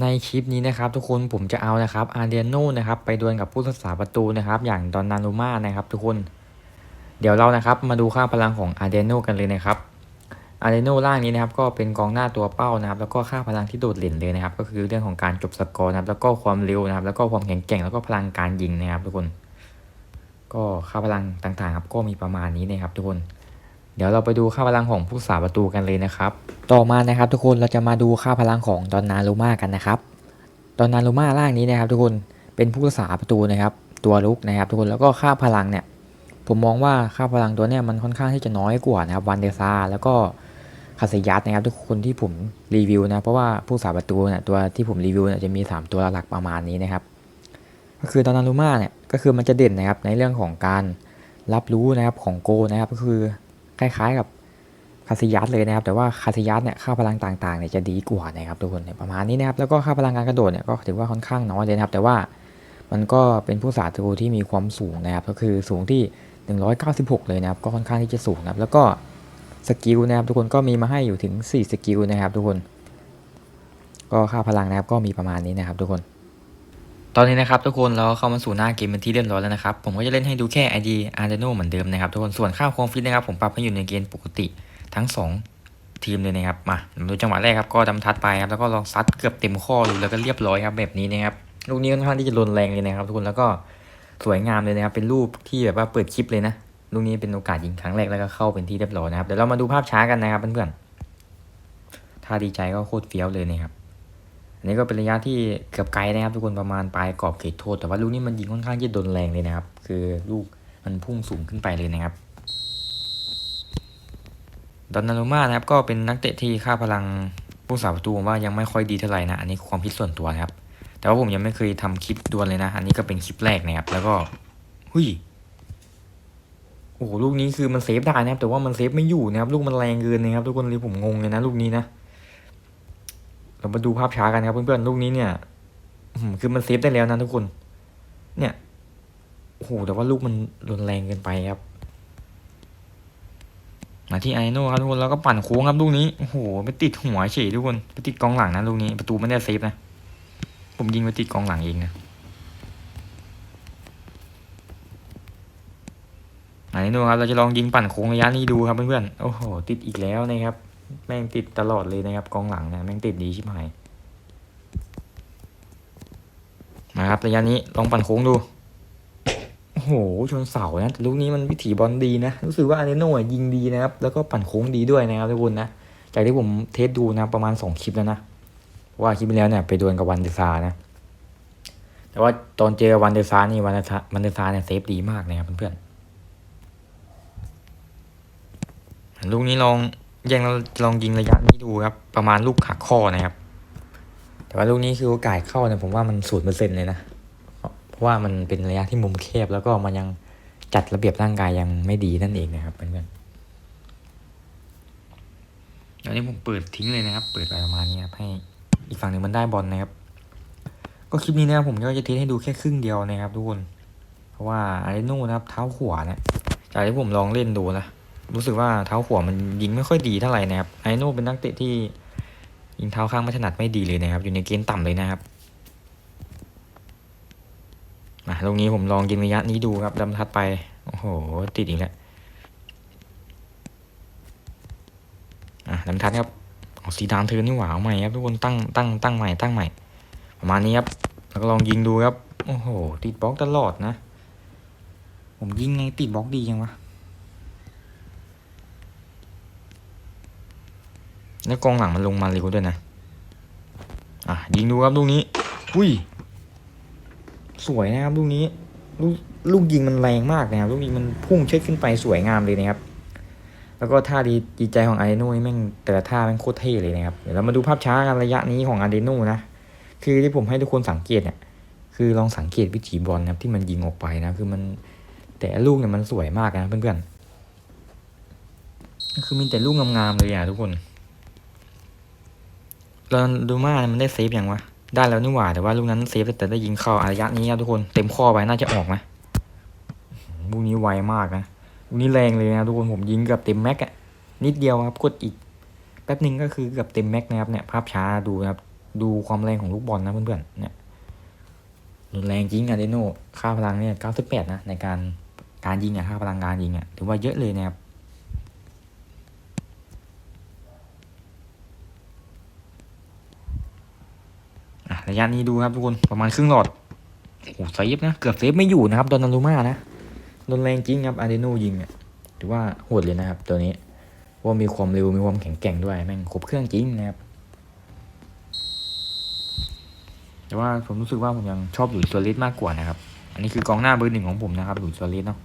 ในคลิปนี้นะครับทุกคนผมจะเอานะครับอาร์เดียโนนะครับไปดวลกับผู้รักษาประตูนะครับ อย่างดอนนารุมานะครับ ทุกคน เดี๋ยวเรานะครับมาดูค่าพลังของอาร์เดียโนกันเลยนะครับอาร์เดียโนล่างนี้นะครับก็เป็นกองหน้าตัวเป้านะครับ แล้วก็ค่าพลังที่โดดเด่นเลยนะครับ ก็คือเรื่องของการจบสกอร์นะครับ แล้วก็ความเร็วนะครับ แล้วก็ความแข็งแกร่งแล้วก็พลังการยิงนะครับ ทุกคน ก็ค่าพลังต่างๆครับก็มีประมาณนี้นะครับ ทุกคน ดี๋ยวเราไปดูค่าพลังของผู้รักษาประตูกันเลยนะครับ ต่อมานะครับทุกคนเราจะมาดูค่าพลังของดอนนารุมากันนะครับ ดอนนารุมาล่างนี้นะครับ ทุกคนเป็นผู้รักษาประตูนะครับ ตัวลุกนะครับ ทุกคนแล้วก็ค่าพลังเนี่ย ผมมองว่าค่าพลังตัวเนี้ยมันค่อนข้างที่จะน้อยกว่านะครับวันเดซาแล้วก็คาสยัสนะครับ ทุกคนที่ผมรีวิวนะเพราะว่าผู้รักษาประตูเนี่ยตัวที่ผมรีวิวเนี่ยจะมี 3 ตัวหลักประมาณนี้นะครับ ก็คือดอนนารุมาเนี่ยก็คือมันจะเด่นนะครับในเรื่องของการรับรู้นะครับของโกนะครับก็คือ คล้ายๆกับคาสิยัสเลยนะครับ แต่ว่าคาสิยัสเนี่ยค่าพลังต่างๆเนี่ยจะดีกว่านะครับทุกคนประมาณนี้นะครับแล้วก็ค่าพลังการกระโดดเนี่ยก็ถือว่าค่อนข้างน้อยเลยนะครับ แต่ว่ามันก็เป็นผู้สาตูที่มีความสูงนะครับ ก็คือสูงที่ 196 เลยนะครับ ก็ค่อนข้างที่จะสูงนะครับ แล้วก็สกิลนะครับ ทุกคนก็มีมาให้อยู่ถึง 4 สกิลนะครับ ทุกคน ก็ค่าพลังนะครับก็มีประมาณนี้นะครับ ทุกคน ตอนนี้นะครับทุกคนเราเข้ามาสู่หน้าเกมเป็นที่เรียบร้อยแล้วนะครับ ผมก็จะเล่นให้ดูแค่ ID a r d e n o เหมือนเดิมนะครับทุกคนส่วนค่าความฟิตนะครับผมปรับให้อยู่ในเกณฑ์ปกติทั้ง 2 ทีมเลยนะครับมาดูจังหวะแรกครับก็ดำทัดไปครับแล้วก็ลองซัดเกือบเต็มข้อดูแล้วก็เรียบร้อยครับแบบนี้นะครับลูกนี้ค่อนข้างที่จะรุนแรงเลยนะครับทุกคนแล้วก็สวยงามเลยนะครับเป็นรูปที่แบบว่าเปิดคลิปเลยนะลูกนี้เป็นโอกาสยิงครั้งแรกแล้วก็เข้าเป็นที่เรียบร้อยนะครับเดี๋ยวเรามาดูภาพช้ากันนะครับเพื่อนๆถ้าดีใจก็โคตรเฟี้ยวเลยนะครับ อันนี้ก็เป็นระยะที่เกือบไกลนะครับ ทุกคนประมาณปลายกรอบเขตโทษ แต่ว่าลูกนี้มันยิงค่อนข้างจะโดนแรงเลยนะครับ คือลูกมันพุ่งสูงขึ้นไปเลยนะครับดอนนารุมานะครับก็เป็นนักเตะที่ค่าพลังผู้สาประตูว่ายังไม่ค่อยดีเท่าไหร่นะอันนี้ความคิดส่วนตัวนะครับ แต่ว่าผมยังไม่เคยทำคลิปดวลเลยนะ อันนี้ก็เป็นคลิปแรกนะครับ แล้วก็หุยโอ้โหลูกนี้คือมันเซฟได้นะครับ แต่ว่ามันเซฟไม่อยู่นะครับ ลูกมันแรงเกินนะครับ ทุกคนเลยผมงงเลยนะ ลูกนี้นะ เรามาดูภาพช้ากันครับเพื่อนๆลูกนี้เนี่ยคือมันเซฟได้แล้วนะทุกคน เนี่ยโอ้โหแต่ว่าลูกมันรุนแรงเกินไปครับมาที่ไอโน่ครับทุกคนแล้วก็ปั่นโค้งครับลูกนี้โอ้โหไปติดหัวเฉยทุกคนไปติดกองหลังนะลูกนี้ประตูไม่ได้เซฟนะผมยิงไปติดกองหลังเองนะไอโน่ครับเราจะลองยิงปั่นโค้งระยะนี้ดูครับเพื่อนๆโอ้โหติดอีกแล้วนะครับ แม่งติดตลอดเลยนะครับ กองหลังนะแม่งติดดีชิบหายมาครับระยะนี้ลองปั่นโค้งดูโอ้โหชนเสานะแต่ลูกนี้มันวิถีบอลดีนะรู้สึกว่าอาร์เนโน่ยิงดีนะครับ แล้วก็ปั่นโค้งดีด้วยนะครับทุกคนนะจากที่ผมเทสดูนะประมาณสองคลิปแล้วนะเพราะว่าคลิปที่แล้วเนี่ยไปดวลกับวันเดซานะ แต่ว่าตอนเจอวันเดซานี่วันเดซาวันเดซาเนี่ยเซฟดีมากนะครับเพื่อนๆลูกนี้ลอง ยังลองยิงระยะนี้ดูครับ ประมาณลูกหักข้อนะครับ แต่ว่าลูกนี้คือโอกาสเข้าเนี่ยผมว่ามันศูนย์เปอร์เซ็นเลยนะ เพราะว่ามันเป็นระยะที่มุมแคบแล้วก็มันยังจัดระเบียบร่างกายยังไม่ดีนั่นเองนะครับเพื่อนๆตอนนี้ผมเปิดทิ้งเลยนะครับ เปิดไปประมาณนี้ครับให้อีกฝั่งหนึ่งมันได้บอลนะครับ ก็คลิปนี้นะครับผมก็จะเทสให้ดูแค่ครึ่งเดียวนะครับทุกคน เพราะว่าอาริโน่นะครับเท้าขวาเนี่ยจากที่ผมลองเล่นดูนะ รู้สึกว่าเท้าขวามันยิงไม่ค่อยดีเท่าไหร่นะครับไอโน่เป็นนักเตะที่ยิงเท้าข้างไม่ถนัดไม่ดีเลยนะครับ อยู่ในเกณฑ์ต่ำเลยนะครับมาตรงนี้ผมลองยิงระยะนี้ดูครับดำทัดไปโอ้โหติดอีกแล้วอะดำทัดครับเอาสีดำเธอนี่หว่าเอาใหม่ครับทุกคนตั้งตั้งตั้งใหม่ตั้งใหม่ ประมาณนี้ครับแล้วก็ลองยิงดูครับโอ้โหติดบล็อกตลอดนะ ผมยิงไงติดบล็อกดียังวะ แล้วกองหลังมันลงมาเร็วด้วยนะ อะยิงดูครับลูกนี้ อุ้ย สวยนะครับลูกนี้ ลูกลูกยิงมันแรงมากนะครับลูกยิงมันพุ่งเช็ดขึ้นไปสวยงามเลยนะครับ แล้วก็ท่าดีดีใจของอาร์เดโน่แม่งแต่ละท่าแม่งโคตรเท่เลยนะครับ เดี๋ยวเรามาดูภาพช้ากันระยะนี้ของอาร์เดโน่นะ คือที่ผมให้ทุกคนสังเกตเนี่ย คือลองสังเกตวิถีบอลนะครับที่มันยิงออกไปนะ คือมันแต่ละลูกเนี่ยมันสวยมากนะเพื่อนๆคือมีแต่ลูกงามๆเลยอะทุกคน เราดูมามันได้เซฟอย่างวะ ได้แล้วนี่หว่า แต่ว่าลูกนั้นเซฟแต่ได้ยิงเข้าระยะนี้ครับทุกคน เต็มข้อไปน่าจะออกไหมลูกนี้ไวมากนะลูกนี้แรงเลยนะทุกคนผมยิงกือบเต็มแม็กอะนิดเดียวครับกดอีก แป๊บหนึ่งก็คือกือบเต็มแม็กนะครับเนี่ยภาพช้าดูนะครับดูความแรงของลูกบอลนะเพื่อนๆเนี่ยรุนแรงจริงอะเดโน่ค่าพลังเนี่ย98นะในการการยิงอะค่าพลังงานยิงอะถือว่าเยอะเลยนะครับ ระยะนี้ดูครับทุกคนประมาณครึ่งหลอดโอ้หเซฟนะเกือบเซฟไม่อยู่นะครับโดนนารูมานะโดนแรงจริงครับอาร์เดโนยิงเนี่ยถือว่าโหดเลยนะครับ ตัวนี้ว่ามีความเร็วมีความแข็งแกร่งด้วยแม่งครบเครื่องจริงนะครับ แต่ว่าผมรู้สึกว่าผมยังชอบหลุยส์ซัวเรสมากกว่านะครับ อันนี้คือกองหน้าเบอร์หนึ่งของผมนะครับหลุยส์ซัวเรสเนาะ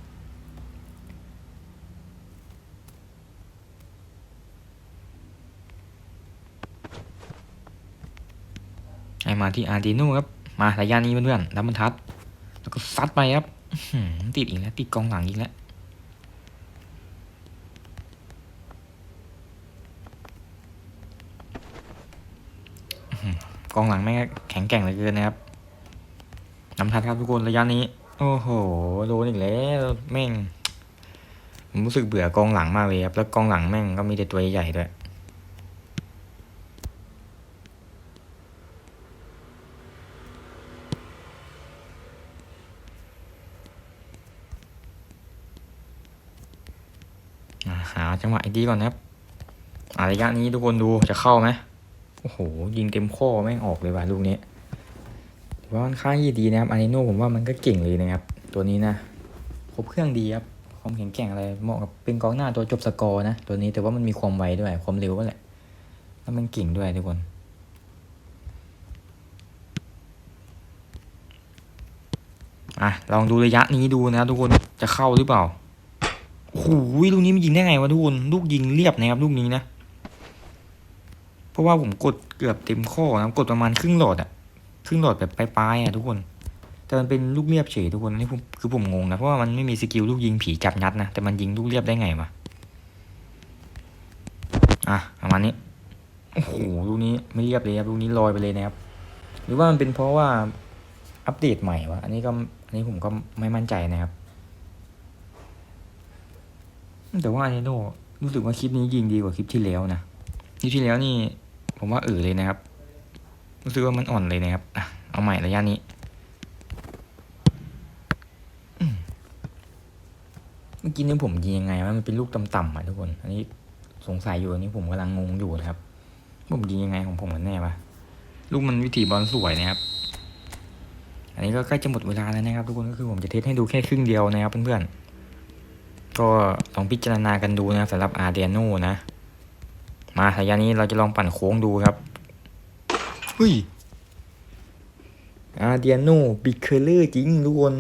มาที่อาร์เดโนครับ มาระยะนี้เพื่อนๆดับบนทัด แล้วก็ซัดไปครับติดอีกแล้ว ติดกองหลังอีกแล้วกองหลังแม่งแข็งแกร่งเหลือเกินนะครับนำทัดครับทุกคนระยะนี้ โอ้โหโดนอีกแล้วแม่งผมรู้สึกเบื่อกองหลังมากเลยครับ แล้วกองหลังแม่งก็มีแต่ตัวใหญ่ด้วย อ่าหา จังหวะดีก่อนนะครับอาระยะนี้ทุกคนดูจะเข้าไหมโอ้โห ยิงเต็มข้อแม่งออกเลยว่ะลูกนี้ถือว่าค่อนข้างที่ดีนะครับอานิโนผมว่ามันก็เก่งเลยนะครับ ตัวนี้นะครบเครื่องดีครับความแข็งแกร่งอะไรเหมาะกับเป็นกองหน้าตัวจบสกอร์นะตัวนี้แต่ว่ามันมีความไวด้วยความเร็วก็แหละแล้วมันเก่งด้วยทุกคนอะลองดูระยะนี้ดูนะทุกคนจะเข้าหรือเปล่า โอ้โหลูกนี้มันยิงได้ไงวะทุกคนลูกยิงเรียบนะครับลูกนี้นะ เพราะว่าผมกดเกือบเต็มข้อนะกดประมาณครึ่งหลอดอะครึ่งหลอดแบบปลายๆอะทุกคน แต่มันเป็นลูกเรียบเฉยทุกคนนี่ผมคือผมงงนะเพราะว่ามันไม่มีสกิลลูกยิงผีจับยัดนะแต่มันยิงลูกเรียบได้ไงวะอะประมาณนี้โอ้โหลูกนี้ไม่เรียบเลยครับลูกนี้ลอยไปเลยนะครับ หรือว่ามันเป็นเพราะว่าอัปเดตใหม่วะอันนี้ก็อันนี้ผมก็ไม่มั่นใจนะครับ แต่ว่าเนโนรู้สึกว่าคลิปนี้ยิงดีกว่าคลิปที่แล้วนะคลิปที่แล้วนี่ ผมว่าเออเลยนะครับ รู้สึกว่ามันอ่อนเลยนะครับอะเอาใหม่ระยะนี้เมื่อกี้นี้ผมยิงยังไงวะมันเป็นลูกต่ำๆอะทุกคน อันนี้สงสัยอยู่อันนี้ผมกำลังงงอยู่นะครับ ผมยิงยังไงของผมกันแน่วะลูกมันวิถีบอลสวยนะครับ อันนี้ก็ใกล้จะหมดเวลาแล้วนะครับ ทุกคนก็คือผมจะเทสให้ดูแค่ครึ่งเดียวนะครับเพื่อนๆ ก็ลองพิจารณากันดูนะครับสำหรับอาเดียโนนะ มาระยะนี้เราจะลองปั่นโค้งดูครับเฮ้ยอาเดียโนบิคเคอร์เลอร์จริงทุกคน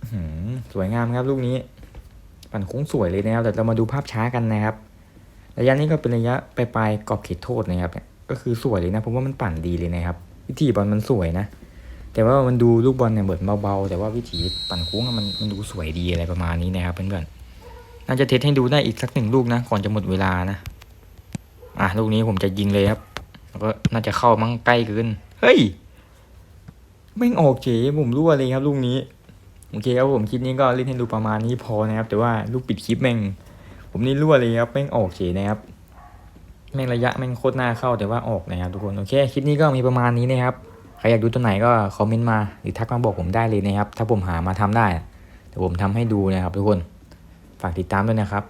อื้อหือสวยงามครับลูกนี้ ปั่นโค้งสวยเลยนะครับแต่เรามาดูภาพช้ากันนะครับ ระยะนี้ก็เป็นระยะปลายๆกรอบเขตโทษนะครับเนี่ยก็คือสวยเลยนะผมว่ามันปั่นดีเลยนะครับ วิธีบอลมันสวยนะ แต่ว่ามันดูลูกบอลเนี่ยเหมือนเบาๆ แต่ว่าวิถีปั่นโค้งมันมันดูสวยดีอะไรประมาณนี้นะครับเพื่อนๆน่าจะเทสให้ดูได้อีกสักหนึ่งลูกนะก่อนจะหมดเวลานะ อะลูกนี้ผมจะยิงเลยครับแล้วก็น่าจะเข้ามั่งใกล้เกินเฮ้ยไม่งออกเฉยผมรั่วเลยครับลูกนี้โอเคครับผมคลิปนี้ก็เล่นให้ดูประมาณนี้พอนะครับ แต่ว่าลูกปิดคลิปแม่ง ผมนี่รั่วเลยครับแม่งออกเฉยนะครับแม่งระยะแม่งโคตรหน้าเข้าแต่ว่าออกนะครับทุกคนโอเคคลิปนี้ก็มีประมาณนี้นะครับ ครอยากดูตัวไหนก็คอมเมนต์มาหรือทักมาบอกผมได้เลยนะครับ ถ้าผมหามาทำได้แต่ผมทำให้ดูนะครับทุกคน ฝากติดตามด้วยนะครับ